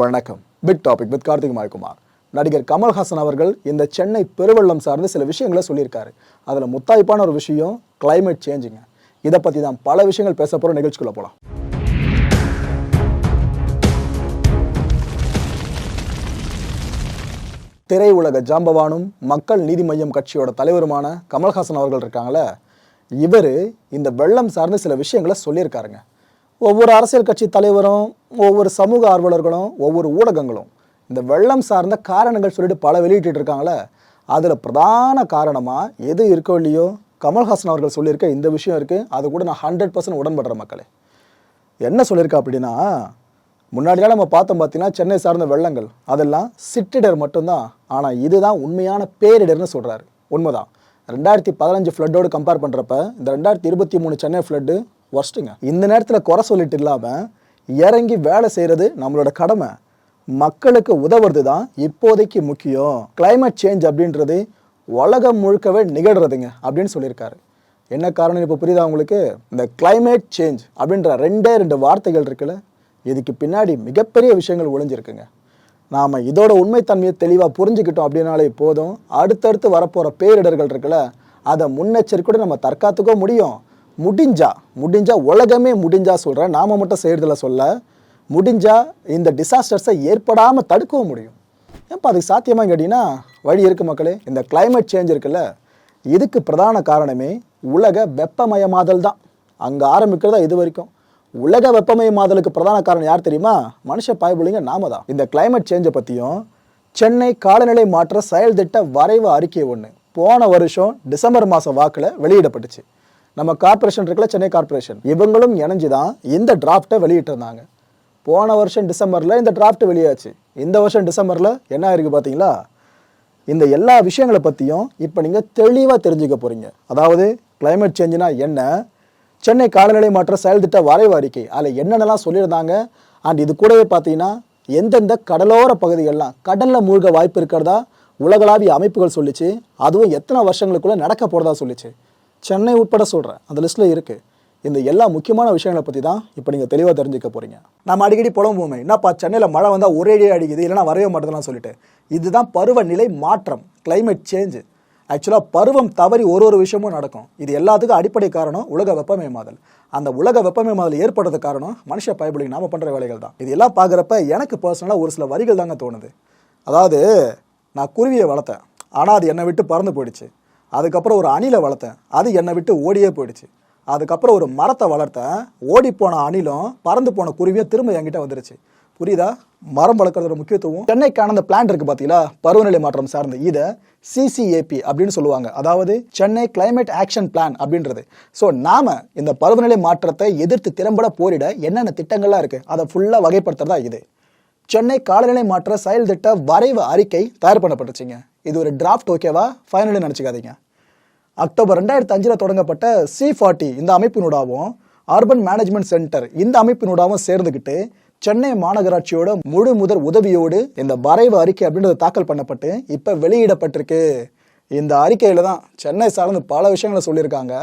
வணக்கம். Big topic with Karthik மாய்குமார் நடிகர் கமல்ஹாசன் அவர்கள் இந்த சென்னை பெருவெள்ளம் சார்ந்து சில விஷயங்களை சொல்லியிருக்காரு. அதில் முத்தாய்ப்பான ஒரு விஷயம் கிளைமேட் சேஞ்சுங்க இதை பற்றி தான் பல விஷயங்கள் பேச போகிற நிகழ்ச்சிக்குள்ளே போகலாம் திரையுலக ஜாம்பவானும் மக்கள் நீதி மய்யம் கட்சியோட தலைவருமான கமல்ஹாசன் அவர்கள் இருக்காங்களே இவர் இந்த வெள்ளம் சார்ந்து சில விஷயங்களை சொல்லியிருக்காருங்க. ஒவ்வொரு அரசியல் கட்சி தலைவரும் ஒவ்வொரு சமூக ஆர்வலர்களும் ஒவ்வொரு ஊடகங்களும் இந்த வெள்ளம் சார்ந்த காரணங்கள் சொல்லிட்டு பல வெளியிட்டு இருக்காங்களே. அதில் பிரதான காரணமாக எது இருக்கோ இல்லையோ கமல்ஹாசன் அவர்கள் சொல்லியிருக்க இந்த விஷயம் இருக்குது அது கூட நான் ஹண்ட்ரட் பர்சன்ட் உடன்படுற மக்களே. என்ன சொல்லியிருக்கா அப்படின்னா முன்னாடிலாம் நம்ம பார்த்தோம் பார்த்தீங்கன்னா சென்னை சார்ந்த வெள்ளங்கள் அதெல்லாம் சிற்றிடர் மட்டும்தான். ஆனால் இதுதான் உண்மையான பேரிடர்னு சொல்கிறாரு உண்மைதான். ரெண்டாயிரத்தி பதினஞ்சு ஃப்ளட்டோடு கம்பேர் பண்ணுறப்ப இந்த ரெண்டாயிரத்தி இருபத்தி மூணு சென்னை ஃப்ளட்டு ஒர்ஸ்ட்டுங்க இந்த நேரத்தில் குறை சொல்லிட்டு இல்லாமல் இறங்கி வேலை செய்கிறது நம்மளோட கடமை. மக்களுக்கு உதவுறது தான் இப்போதைக்கு முக்கியம். கிளைமேட் சேஞ்ச் அப்படின்றது உலகம் முழுக்கவே நிகழ்றதுங்க அப்படின்னு சொல்லியிருக்காரு. என்ன காரணம் இப்போ புரியுதா உங்களுக்கு? இந்த கிளைமேட் சேஞ்ச் அப்படின்ற ரெண்டே ரெண்டு வார்த்தைகள் இருக்குல்ல இதுக்கு பின்னாடி மிகப்பெரிய விஷயங்கள் ஒளிஞ்சிருக்குங்க. நாம் இதோட உண்மைத்தன்மையை தெளிவாக புரிஞ்சுக்கிட்டோம் அப்படின்னாலே போதும். அடுத்தடுத்து வரப்போகிற பேரிடர்கள் இருக்குல்ல அதை முன்னெச்சரிக்கையோடு நம்ம தற்காத்துக்கோ முடியும். முடிஞ்சா முடிஞ்சா உலகமே முடிஞ்சா சொல்கிறேன் நாம மட்டும் செய்கிறதில் சொல்ல முடிஞ்சா இந்த டிசாஸ்டர்ஸை ஏற்படாமல் தடுக்கவும் முடியும். ஏன்ப்பா அதுக்கு சாத்தியமாக கேட்டிங்கன்னா வழி இருக்கு மக்களே. இந்த கிளைமேட் சேஞ்ச் இருக்குல்ல இதுக்கு பிரதான காரணமே உலக வெப்பமயமாதல் தான். அங்கே ஆரம்பிக்கிறதா இது வரைக்கும். உலக வெப்பமயமாதலுக்கு பிரதான காரணம் யார் தெரியுமா? மனுஷ பாய்புலிங்க நாம தான். இந்த கிளைமேட் சேஞ்சை பற்றியும் சென்னை காலநிலை மாற்ற செயல் திட்ட வரைவு அறிக்கை ஒன்று போன வருஷம் டிசம்பர் மாதம் வாக்கில் வெளியிடப்பட்டுச்சு. நம்ம கார்பரேஷன் இருக்குல்ல சென்னை கார்ப்பரேஷன் இவங்களும் இணைஞ்சு தான் இந்த டிராஃப்டை வெளியிட்டிருந்தாங்க. போன வருஷம் டிசம்பரில் இந்த டிராஃப்ட் வெளியாச்சு. இந்த வருஷம் டிசம்பரில் என்ன ஆயிருக்கு பார்த்தீங்களா இந்த எல்லா விஷயங்களை பற்றியும் இப்போ நீங்கள் தெளிவாக தெரிஞ்சுக்க போகிறீங்க அதாவது கிளைமேட் சேஞ்சுனா என்ன? சென்னை காலநிலை மாற்ற செயல்திட்ட வரைவு அறிக்கை. அதில் என்னென்னலாம் சொல்லியிருந்தாங்க? அண்ட் இது கூடவே பார்த்தீங்கன்னா எந்தெந்த கடலோர பகுதிகள்லாம் கடலில் மூழ்க வாய்ப்பு இருக்கிறதா? உலகளாவிய அமைப்புகள் சொல்லிச்சு. அதுவும் எத்தனை வருஷங்களுக்குள்ளே நடக்க போகிறதா சொல்லிச்சு. சென்னை உட்பட சொல்கிறேன் அந்த லிஸ்ட்டில் இருக்குது இந்த எல்லா முக்கியமான விஷயங்களை பற்றி தான் இப்போ நீங்கள் தெளிவாக தெரிஞ்சுக்க போகிறீங்க நம்ம அடிக்கடி புலம்புவோமே. என்னப்பா சென்னையில் மழை வந்தால் ஒரே அடி அடிக்குது? இல்லைன்னா வரவே மாட்டேதெல்லாம் சொல்லிட்டு. இதுதான் பருவநிலை மாற்றம் கிளைமேட் சேஞ்சு ஆக்சுவலாக பருவம் தவறி ஒரு ஒரு விஷயமும் நடக்கும். இது எல்லாத்துக்கும் அடிப்படை காரணம் உலக வெப்பமயமாதல் அந்த உலக வெப்பமயமாதல் ஏற்படுறது காரணம் மனுஷ பயபலிங்க நாம பண்ணுற வேலைகள் தான். இது எல்லாம் பார்க்குறப்ப எனக்கு பர்சனலாக ஒரு சில வரிகள் தாங்க தோணுது. அதாவது நான் குருவியை வளர்த்தேன். ஆனால் அது என்னை விட்டு பறந்து போயிடுச்சு. அதுக்கப்புறம் ஒரு அணிலை வளர்த்தேன். அது என்னை விட்டு ஓடியே போயிடுச்சு. அதுக்கப்புறம் ஒரு மரத்தை வளர்த்தேன். ஓடி போன அணிலும் பறந்து போன குருவியும் திரும்ப என்கிட்ட வந்துருச்சு. புரியுதா? மரம் வளர்க்குறதோட முக்கியத்துவம். சென்னைக்கான அந்த பிளான் இருக்கு பார்த்தீங்களா பருவநிலை மாற்றம் சார்ந்து இதை சிசிஏபி அப்படின்னு சொல்லுவாங்க. அதாவது சென்னை கிளைமேட் ஆக்ஷன் பிளான் அப்படின்றது. ஸோ நாம இந்த பருவநிலை மாற்றத்தை எதிர்த்து திறம்பட போரிட என்னென்ன திட்டங்கள்லாம் இருக்கு? அதை ஃபுல்லாக வகைப்படுத்துறதா இது. சென்னை காலநிலை மாற்ற செயல் திட்ட வரைவு அறிக்கை தயார் பண்ணப்பட்டுச்சுங்க. இது ஒரு டிராஃப்ட் ஓகேவா ஃபைனலி நினச்சிக்காதீங்க. அக்டோபர் ரெண்டாயிரத்தி அஞ்சில் தொடங்கப்பட்ட சி ஃபார்ட்டி இந்த அமைப்பினூடாகவும் அர்பன் மேனேஜ்மெண்ட் சென்டர் இந்த அமைப்பினூடாகவும் சேர்ந்துக்கிட்டு சென்னை மாநகராட்சியோட முழு முதல் உதவியோடு இந்த வரைவு அறிக்கை அப்படின்றது தாக்கல் பண்ணப்பட்டு இப்போ வெளியிடப்பட்டிருக்கு. இந்த அறிக்கையில் தான் சென்னை சார்ந்து பல விஷயங்களை சொல்லியிருக்காங்க.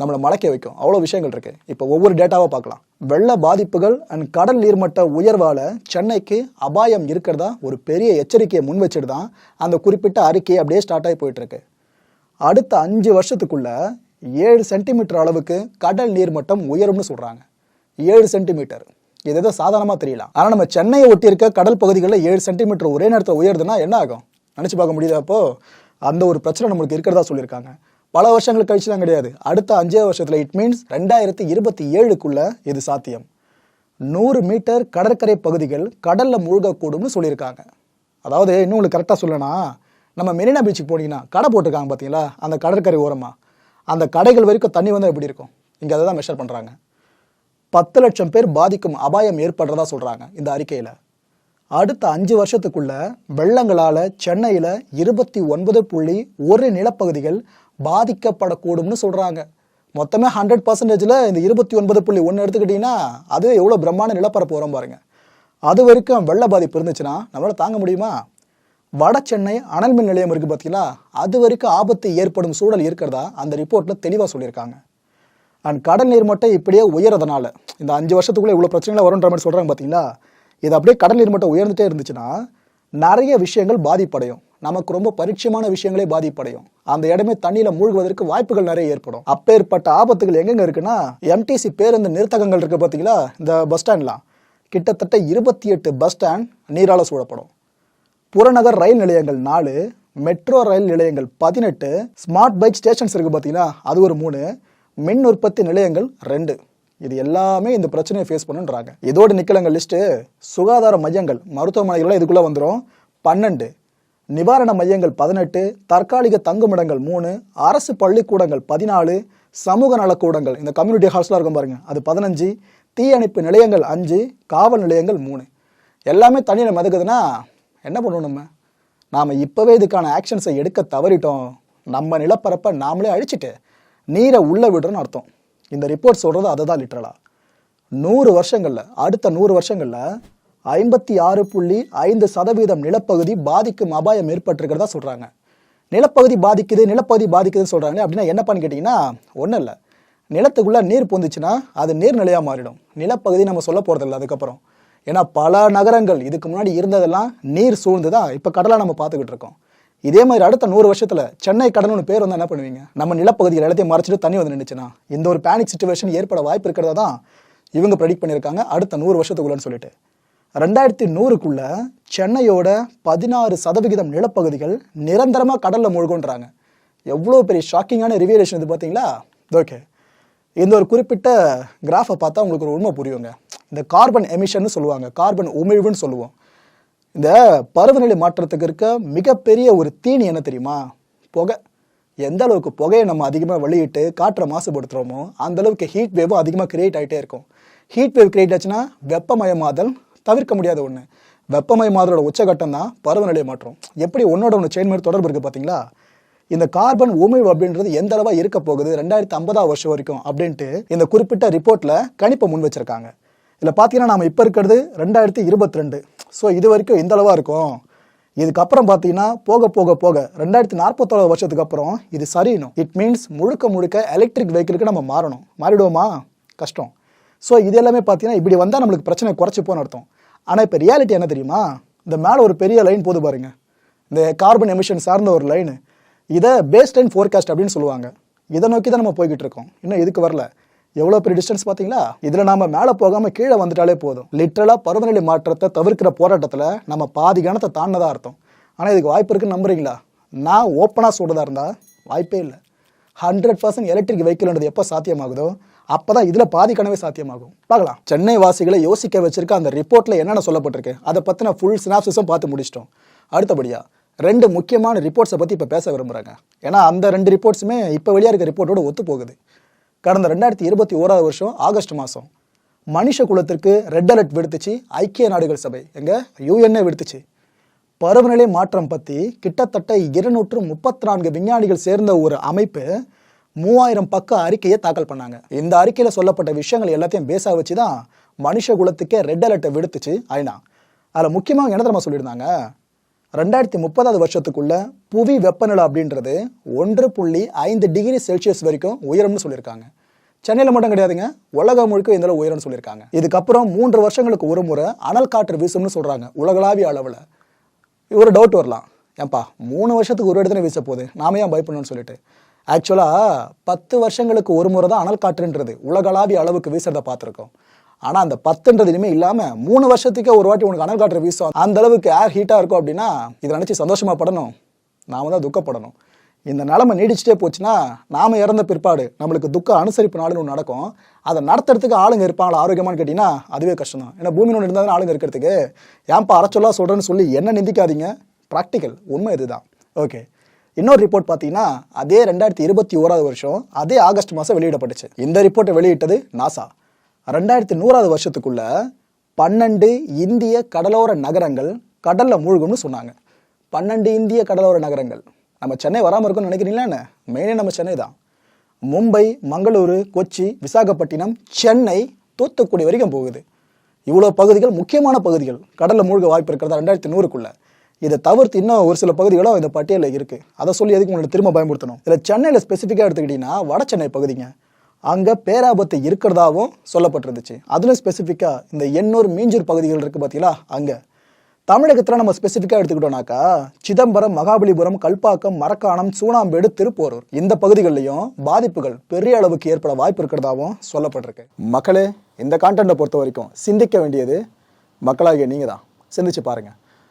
நம்மளை மலைக்க வைக்கும். அவ்வளோ விஷயங்கள் இருக்கு. இப்போ ஒவ்வொரு டேட்டாவாக பார்க்கலாம். வெள்ள பாதிப்புகள் அண்ட் கடல் நீர்மட்ட உயர்வால் சென்னைக்கு அபாயம் இருக்கிறதா ஒரு பெரிய எச்சரிக்கையை முன் வச்சுட்டு தான் அந்த குறிப்பிட்ட அறிக்கை அப்படியே ஸ்டார்ட் ஆகி போயிட்டுருக்கு அடுத்த அஞ்சு வருஷத்துக்குள்ள ஏழு சென்டிமீட்டர் அளவுக்கு கடல் நீர்மட்டம் உயரும்னு சொல்றாங்க. ஏழு சென்டிமீட்டர். இது ஏதோ சாதாரணமாக தெரியலாம் ஆனால் நம்ம சென்னையை ஒட்டி இருக்க கடல் பகுதிகளில் ஏழு சென்டிமீட்டர் ஒரே நேரத்தில் உயருதுன்னா என்ன ஆகும்? நினச்சி பார்க்க முடியாதப்போ அந்த ஒரு பிரச்சனை நம்மளுக்கு இருக்கிறதா சொல்லியிருக்காங்க. பல வருஷங்கள் கழிச்சுலாம் கிடையாது. அடுத்த அஞ்சே வருஷத்தில் இட் மீன்ஸ் ரெண்டாயிரத்தி இருபத்தி ஏழுக்குள்ள இது சாத்தியம். நூறு மீட்டர் கடற்கரை பகுதிகள் கடலில் மூழ்கக்கூடும்னு சொல்லியிருக்காங்க. அதாவது இன்னும் உங்களுக்கு கரெக்டாக சொல்லனா நம்ம மெரினா பீச்சுக்கு போனீங்கன்னா கடை போட்டிருக்காங்க பார்த்தீங்களா? அந்த கடற்கரை ஓரமாக அந்த கடைகள் வரைக்கும் தண்ணி வந்தால் எப்படி இருக்கும்? இங்கே அதை தான் மெஷர் பண்ணுறாங்க பத்து லட்சம் பேர் பாதிக்கும் அபாயம் ஏற்படுறதா சொல்கிறாங்க இந்த அறிக்கையில். அடுத்த அஞ்சு வருஷத்துக்குள்ள வெள்ளங்களால் சென்னையில் இருபத்தி ஒன்பது புள்ளி ஒரு நிலப்பகுதிகள் பாதிக்கப்படக்கூடும்னு சொல்கிறாங்க மொத்தமே ஹண்ட்ரட் பர்சன்டேஜில் இந்த இருபத்தி ஒன்பது புள்ளி ஒன்று எடுத்துக்கிட்டிங்கன்னா அது எவ்வளோ பிரம்மாண்ட நிலப்பரப்பு வரும் பாருங்கள் அது வரைக்கும் வெள்ள பாதிப்பு இருந்துச்சுன்னா நம்மளால் தாங்க முடியுமா? வட சென்னை அனல் மின் நிலையம் இருக்குது பார்த்தீங்களா அது வரைக்கும் ஆபத்து ஏற்படும் சூழல் இருக்கிறதா? அந்த ரிப்போர்ட்டில் தெளிவாக சொல்லியிருக்காங்க. அண்ட் கடல் நீர் மட்டம் இப்படியே உயரதுனால இந்த அஞ்சு வருஷத்துக்குள்ளே இவ்வளோ பிரச்சனைகள் வரும்ன்ற மாதிரி சொல்கிறாங்க பார்த்தீங்களா இது அப்படியே கடல் நீர் மட்டம் உயர்ந்துட்டே இருந்துச்சுன்னா நிறைய விஷயங்கள் பாதிப்படையும். நமக்கு ரொம்ப பரிச்சயமான விஷயங்களே பாதிப்படையும். அந்த இடமே தண்ணியில் மூழ்குவதற்கு வாய்ப்புகள் நிறைய ஏற்படும். அப்பேற்பட்ட ஆபத்துகள் எங்கெங்க இருக்குன்னா எம்டிசி பேருந்து நிறுத்தகங்கள் இருக்கு பார்த்தீங்களா இந்த பஸ் ஸ்டாண்ட்லாம். கிட்டத்தட்ட இருபத்தி எட்டு பஸ் ஸ்டாண்ட் நீரால சூழப்படும். புறநகர் ரயில் நிலையங்கள் நாலு மெட்ரோ ரயில் நிலையங்கள் பதினெட்டு ஸ்மார்ட் பைக் ஸ்டேஷன்ஸ் இருக்குது பார்த்தீங்கன்னா அது ஒரு மூணு மின் உற்பத்தி நிலையங்கள் ரெண்டு. இது எல்லாமே இந்த பிரச்சனையை ஃபேஸ் பண்ணுன்றாங்க. இதோடு நிக்கலங்க லிஸ்ட்டு சுகாதார மையங்கள் மருத்துவமனைகள்லாம் இதுக்குள்ளே வந்துடும் பன்னெண்டு நிவாரண மையங்கள் பதினெட்டு தற்காலிக தங்குமிடங்கள் மூணு அரசு பள்ளிக்கூடங்கள் பதினாலு சமூக நலக்கூடங்கள் இந்த கம்யூனிட்டி ஹால்ஸ்லாம் இருக்கும் பாருங்கள் அது பதினஞ்சு தீயணைப்பு நிலையங்கள் அஞ்சு காவல் நிலையங்கள் மூணு. எல்லாமே தண்ணியில் மிதக்குதுன்னா என்ன பண்ணுவோம் நம்ம? நாம் இப்போவே இதுக்கான ஆக்ஷன்ஸை எடுக்க தவறிட்டோம். நம்ம நிலப்பரப்பை நாமளே அழிச்சிட்டு நீரை உள்ளே விடுறோன்னு அர்த்தம். இந்த ரிப்போர்ட் சொல்கிறது அதை தான் லிட்ரலாக நூறு வருஷங்களில் அடுத்த நூறு வருஷங்களில் ஐம்பத்தி ஆறு புள்ளி ஐந்து சதவீதம் நிலப்பகுதி பாதிக்கும் அபாயம் ஏற்பட்டிருக்கிறதா சொல்கிறாங்க நிலப்பகுதி பாதிக்குது நிலப்பகுதி பாதிக்குதுன்னு சொல்கிறாங்க அப்படின்னா என்னப்பான்னு கேட்டிங்கன்னா ஒன்றும் இல்லை. நிலத்துக்குள்ளே நீர் பொந்துச்சுன்னா அது நீர்நிலையாக மாறிடும். நிலப்பகுதி நம்ம சொல்ல போகிறதில்ல அதுக்கப்புறம். ஏன்னா பல நகரங்கள் இதுக்கு முன்னாடி இருந்ததெல்லாம் நீர் சூழ்ந்து இப்போ கடலாக நம்ம பார்த்துக்கிட்டு இருக்கோம். இதே மாதிரி அடுத்த நூறு வருஷத்தில் சென்னை கடல்னு பேர் வந்து என்ன பண்ணுவீங்க? நம்ம நிலப்பகுதிகள் எல்லாத்தையும் மறைச்சிட்டு தண்ணி வந்து நின்றுச்சுன்னா இந்த ஒரு பேனிக் சுச்சுவேஷன் ஏற்பட வாய்ப்பு இருக்கிறதா தான் இவங்க ப்ரெடிக்ட் பண்ணியிருக்காங்க. அடுத்த நூறு வருஷத்துக்குள்ளன்னு சொல்லிட்டு. ரெண்டாயிரத்தி நூறுக்குள்ள சென்னையோட பதினாறு சதவிகிதம் நிலப்பகுதிகள் நிரந்தரமாக கடலில் மூழ்குன்றாங்க. எவ்வளோ பெரிய ஷாக்கிங்கான ரிவியலேஷன் இது பார்த்தீங்களா? ஓகே இந்த ஒரு குறிப்பிட்ட கிராஃபை பார்த்தா உங்களுக்கு ஒரு உண்மை புரியுங்க. இந்த கார்பன் எமிஷன் சொல்லுவாங்க. கார்பன் உமிழ்வுன்னு சொல்லுவோம். இந்த பருவநிலை மாற்றத்துக்கு இருக்க மிகப்பெரிய ஒரு தீனி என்ன தெரியுமா? புகை. எந்த அளவுக்கு புகையை நம்ம அதிகமாக வெளியிட்டு காற்றை மாசுபடுத்துகிறோமோ அந்த அளவுக்கு ஹீட் வேவும் அதிகமாக கிரியேட் ஆகிட்டே இருக்கும். ஹீட் வேவ் கிரியேட் ஆச்சுன்னா வெப்பமயமாதல் தவிர்க்க முடியாத ஒன்று வெப்பமயமாதலோட உச்சகட்டம் தான் பருவநிலை மாற்றம். எப்படி ஒன்னோட ஒன்று செயின் மாதிரி தொடர்பு இருக்குது பார்த்தீங்களா இந்த கார்பன் உமிழ்வு அப்படின்றது எந்த அளவாக இருக்க போகுது? ரெண்டாயிரத்தி ஐம்பதாம் வருஷம் வரைக்கும் அப்படின்ட்டு இந்த குறிப்பிட்ட ரிப்போர்ட்டில் கணிப்பை முன் வச்சிருக்காங்க. இதில் பார்த்தீங்கன்னா நம்ம இப்போ இருக்கிறது ரெண்டாயிரத்தி இருபத்தி ரெண்டு. ஸோ இது வரைக்கும் எந்த அளவாக இருக்கும்? இதுக்கப்புறம் பார்த்தீங்கன்னா போக போக போக ரெண்டாயிரத்தி நாற்பத்தோரு வருஷத்துக்கு அப்புறம் இது சரியணும் இட் மீன்ஸ் முழுக்க முழுக்க எலக்ட்ரிக் வெஹிக்கிளுக்கு நம்ம மாறணும். மாறிடுவோமா? கஷ்டம். ஸோ இது எல்லாமே பார்த்தீங்கன்னா இப்படி வந்தால் நம்மளுக்கு பிரச்சனை குறைச்சி போன அர்த்தம். ஆனால் இப்போ ரியாலிட்டி என்ன தெரியுமா? இந்த மேலே ஒரு பெரிய லைன் போது பாருங்க. இந்த கார்பன் எமிஷன் சார்ந்த ஒரு லைனு இதை பேஸ் லைன் ஃபோர்காஸ்ட் அப்படின்னு சொல்லுவாங்க. இதை நோக்கி தான் நம்ம போய்கிட்டு இருக்கோம். இன்னும் இதுக்கு வரல? எவ்வளோ பெரிய டிஸ்டன்ஸ் பார்த்தீங்களா? இதில் நாம மேலே போகாமல் கீழே வந்துட்டாலே போதும். லிட்ரலாக பருவநிலை மாற்றத்தை தவிர்க்கிற போராட்டத்தில் நம்ம பாதி கணத்தை தாண்டதாக அர்த்தம். ஆனால் இதுக்கு வாய்ப்பு இருக்குன்னு நம்புறீங்களா? நான் ஓப்பனாக சொல்கிறதா இருந்தால் வாய்ப்பே இல்லை. ஹண்ட்ரட் பர்சன்ட் எலக்ட்ரிக் வெஹிக்கிள்ன்றது எப்போ சாத்தியமாகுதோ அப்போ தான் இதில் பாதி கனவே சாத்தியமாகும். பார்க்கலாம். சென்னை வாசிகளை யோசிக்க வச்சிருக்க அந்த ரிப்போர்ட்டில் என்னென்ன சொல்லப்பட்டிருக்கு? அதை பற்றின ஃபுல் சினாப்சிஸும் பார்த்து முடிச்சிட்டோம். அடுத்தபடியாக ரெண்டு முக்கியமான ரிப்போர்ட்ஸை பற்றி இப்போ பேச விரும்புகிறாங்க ஏன்னா அந்த ரெண்டு ரிப்போர்ட்ஸுமே இப்போ வெளியாக இருக்க ரிப்போர்ட்டோட ஒத்து போகுது கடந்த ரெண்டாயிரத்தி இருபத்தி ஓராவது வருஷம் ஆகஸ்ட் மாதம் மனுஷ குலத்திற்கு ரெட் அலர்ட் விடுத்துச்சு ஐக்கிய நாடுகள் சபை. எங்கள் யூஎன்ஏ விடுத்துச்சு. பருவநிலை மாற்றம் பற்றி கிட்டத்தட்ட இருநூற்று முப்பத்தி நான்கு விஞ்ஞானிகள் சேர்ந்த ஒரு அமைப்பு மூவாயிரம் பக்க அறிக்கையை தாக்கல் பண்ணாங்க. இந்த அறிக்கையில் சொல்லப்பட்ட விஷயங்கள் எல்லாத்தையும் பேச வச்சு தான் மனுஷ குலத்துக்கே ரெட் அலர்ட்டை விடுத்துச்சு ஐநா. அதில் முக்கியமாக என்ன தெரியுமா சொல்லியிருந்தாங்க? ரெண்டாயிரத்தி முப்பதாவது வருஷத்துக்குள்ள புவி வெப்பநிலை அப்படின்றது ஒன்று புள்ளி ஐந்து டிகிரி செல்சியஸ் வரைக்கும் உயரம்னு சொல்லியிருக்காங்க. சென்னையில் மட்டும் கிடையாதுங்க உலகம் முழுக்க இந்த உயரம்னு சொல்லியிருக்காங்க. இதுக்கப்புறம் மூன்று வருஷங்களுக்கு ஒரு முறை அனல் காற்று வீசும்னு சொல்கிறாங்க உலகளாவிய அளவில். ஒரு டவுட் வரலாம். ஏன்பா மூணு வருஷத்துக்கு ஒரு இடத்துல வீச போகுது. நாம ஏன் பயப்படணும்னு சொல்லிட்டு. ஆக்சுவலாக பத்து வருஷங்களுக்கு ஒரு முறை தான் அனல் காற்றுன்றது உலகளாவிய அளவுக்கு வீசுறதை பார்த்துருக்கோம். ஆனால் அந்த பத்துன்றது இனிமேல் இல்லாமல் மூணு வருஷத்துக்கே ஒரு வாட்டி உனக்கு அனல் காற்று வீசும் அந்த அளவுக்கு ஏர் ஹீட்டாக இருக்கும் அப்படின்னா இதை நினச்சி சந்தோஷமாக படணும். நாம தான் துக்கப்படணும். இந்த நிலைமை நீடிச்சுட்டே போச்சுன்னா நாம இறந்த பிற்பாடு நம்மளுக்கு துக்க அனுசரிப்பு நாடுன்னு ஒன்று நடக்கும். அதை நடத்துறதுக்கு ஆளுங்க இருப்பாங்களா ஆரோக்கியமான்னு கேட்டிங்கன்னா அதுவே கஷ்டம் தான் ஏன்னா பூமி ஒன்று இருந்தால் ஆளுங்க இருக்கிறதுக்கு? ஏன்பா அரைச்சொல்லா சொல்கிறேன்னு சொல்லி என்ன நிந்திக்காதீங்க? ப்ராக்டிக்கல் உண்மை இதுதான். ஓகே இன்னொரு ரிப்போர்ட் பார்த்தீங்கன்னா அதே ரெண்டாயிரத்தி இருபத்தி ஓராவது வருஷம் அதே ஆகஸ்ட் மாதம் வெளியிடப்பட்டுச்சு. இந்த ரிப்போர்ட்டை வெளியிட்டது நாசா ரெண்டாயிரத்தி நூறாவது வருஷத்துக்குள்ள பன்னெண்டு இந்திய கடலோர நகரங்கள் கடலில் மூழ்கும்னு சொன்னாங்க. பன்னெண்டு இந்திய கடலோர நகரங்கள். நம்ம சென்னை வராமல் இருக்கும்னு நினைக்கிறீங்களா என்ன? மெயினே நம்ம சென்னை தான். மும்பை மங்களூரு கொச்சி விசாகப்பட்டினம் சென்னை தூத்துக்குடி வரைக்கும் போகுது. இவ்வளோ பகுதிகள் முக்கியமான பகுதிகள். கடலில் மூழ்க வாய்ப்பு இருக்கிறதா ரெண்டாயிரத்தி நூறுக்குள்ள? இதை தவிர்த்து இன்னும் ஒரு சில பகுதிகளும் இந்த பட்டியலில் இருக்குது அதை சொல்லி எதுக்கு உங்களை திரும்ப பயன்படுத்தணும் இதில் சென்னையில் ஸ்பெசிஃபிக்காக எடுத்துக்கிட்டிங்கன்னா வட சென்னை பகுதிங்க. அங்கே பேராபத்து இருக்கிறதாவும் சொல்லப்பட்டிருந்துச்சு. அதில் ஸ்பெசிஃபிக்காக இந்த எண்ணூர் மீஞ்சூர் பகுதிகள் இருக்குது பார்த்தீங்களா அங்கே. தமிழகத்தில் நம்ம ஸ்பெசிஃபிக்காக எடுத்துக்கிட்டோம்னாக்கா சிதம்பரம் மகாபலிபுரம் கல்பாக்கம் மரக்காணம் சூனாம்பேடு திருப்போரூர் இந்த பகுதிகளிலையும் பாதிப்புகள் பெரிய அளவுக்கு ஏற்பட வாய்ப்பு இருக்கிறதாவும் சொல்லப்பட்டிருக்கு. மக்களே இந்த கான்டென்ட்டை பொறுத்த வரைக்கும் சிந்திக்க வேண்டியது மக்களாகிய நீங்கள் தான் சிந்திச்சு பாருங்கள்